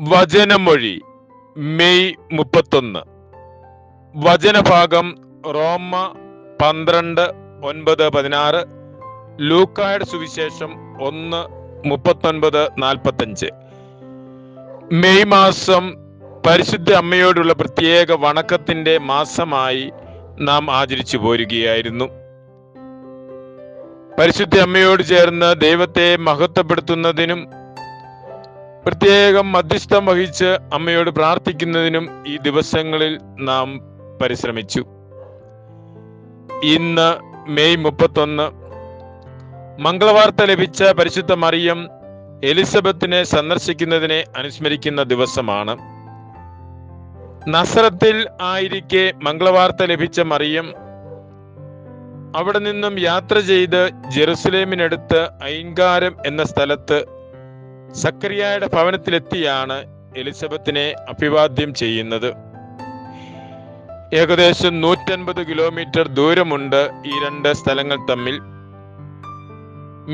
വചനമൊഴി May മുപ്പത്തൊന്ന്. വചനഭാഗം റോമ പന്ത്രണ്ട് ഒൻപത് പതിനാറ് ലൂക്കായുടെ സുവിശേഷം ഒന്ന് മുപ്പത്തൊൻപത് നാൽപ്പത്തഞ്ച്. മെയ് മാസം പരിശുദ്ധ അമ്മയോടുള്ള പ്രത്യേക വണക്കത്തിന്റെ മാസമായി നാം ആചരിച്ചു പോരുകയായിരുന്നു. പരിശുദ്ധ അമ്മയോട് ചേർന്ന് ദൈവത്തെ മഹത്വപ്പെടുത്തുന്നതിനും പ്രത്യേകം മധ്യസ്ഥം വഹിച്ച് അമ്മയോട് പ്രാർത്ഥിക്കുന്നതിനും ഈ ദിവസങ്ങളിൽ നാം പരിശ്രമിച്ചു. ഇന്ന് മെയ് മുപ്പത്തൊന്ന് മംഗളവാർത്ത ലഭിച്ച പരിശുദ്ധ മറിയം എലിസബത്തിനെ സന്ദർശിക്കുന്നതിനെ അനുസ്മരിക്കുന്ന ദിവസമാണ്. നസറത്തിൽ ആയിരിക്കെ മംഗളവാർത്ത ലഭിച്ച മറിയം അവിടെ നിന്നും യാത്ര ചെയ്ത് ജെറുസലേമിനടുത്ത് ഐൻകാരം എന്ന സ്ഥലത്ത് സക്കറിയായുടെ ഭവനത്തിലെത്തിയാണ് എലിസബത്തിനെ അഭിവാദ്യം ചെയ്യുന്നത്. ഏകദേശം നൂറ്റൻപത് കിലോമീറ്റർ ദൂരമുണ്ട് ഈ രണ്ട് സ്ഥലങ്ങൾ തമ്മിൽ.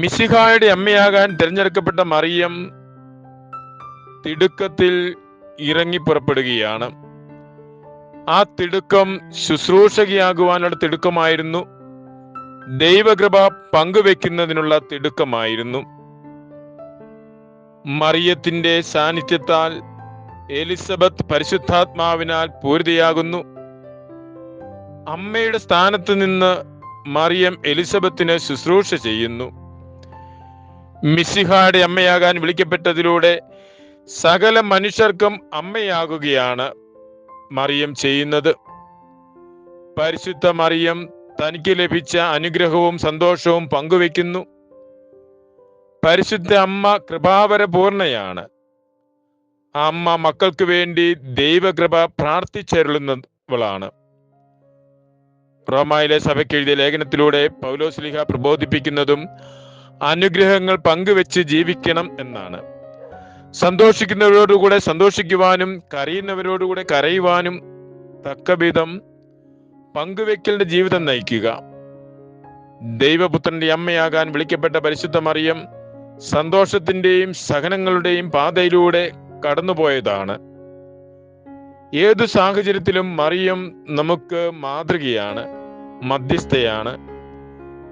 മിസിഹായുടെ അമ്മയാകാൻ തിരഞ്ഞെടുക്കപ്പെട്ട മറിയം തിടുക്കത്തിൽ ഇറങ്ങി പുറപ്പെടുകയാണ്. ആ തിടുക്കം ശുശ്രൂഷകയാകുവാനുള്ള തിടുക്കമായിരുന്നു. ദൈവകൃപ പങ്കുവെക്കുന്നതിനുള്ള തിടുക്കമായിരുന്നു. മറിയത്തിന്റെ സാന്നിധ്യത്താൽ എലിസബത്ത് പരിശുദ്ധാത്മാവിനാൽ പൂരിതയാകുന്നു. അമ്മയുടെ സ്ഥാനത്ത് നിന്ന് മറിയം എലിസബത്തിന് ശുശ്രൂഷ ചെയ്യുന്നു. മിസിഹായുടെ അമ്മയാകാൻ വിളിക്കപ്പെട്ടതിലൂടെ സകല മനുഷ്യർക്കും അമ്മയാകുകയാണ് മറിയം ചെയ്യുന്നത്. പരിശുദ്ധ മറിയം തനിക്ക് ലഭിച്ച അനുഗ്രഹവും സന്തോഷവും പങ്കുവെക്കുന്നു പരിശുദ്ധ അമ്മ കൃപാവരപൂർണയാണ് ആ അമ്മ മക്കൾക്ക് വേണ്ടി ദൈവകൃപ പ്രാർത്ഥിച്ചരുളുന്നവളാണ്. റോമായിലെ സഭയ്ക്ക് എഴുതിയ ലേഖനത്തിലൂടെ പൗലോസ്ലിഹ പ്രബോധിപ്പിക്കുന്നതും അനുഗ്രഹങ്ങൾ പങ്കുവെച്ച് ജീവിക്കണം എന്നാണ്. സന്തോഷിക്കുന്നവരോടുകൂടെ സന്തോഷിക്കുവാനും കരയുന്നവരോടുകൂടെ കരയുവാനും തക്കവിധം പങ്കുവെക്കലിന്റെ ജീവിതം നയിക്കുക. ദൈവപുത്രന്റെ അമ്മയാകാൻ വിളിക്കപ്പെട്ട പരിശുദ്ധ മറിയം സന്തോഷത്തിന്റെയും സഹനങ്ങളുടെയും പാതയിലൂടെ കടന്നുപോയതാണ്. ഏതു സാഹചര്യത്തിലും മറിയം നമുക്ക് മാതൃകയാണ് മധ്യസ്ഥയാണ്.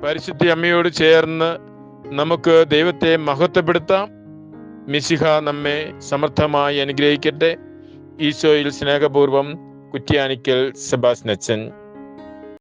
പരിശുദ്ധി അമ്മയോട് ചേർന്ന് നമുക്ക് ദൈവത്തെ മഹത്വപ്പെടുത്താം. മിസിഹ നമ്മെ സമർത്ഥമായി അനുഗ്രഹിക്കട്ടെ. ഈശോയിൽ സ്നേഹപൂർവം കുറ്റ്യാനിക്കൽ സെബാസ്നച്ചൻ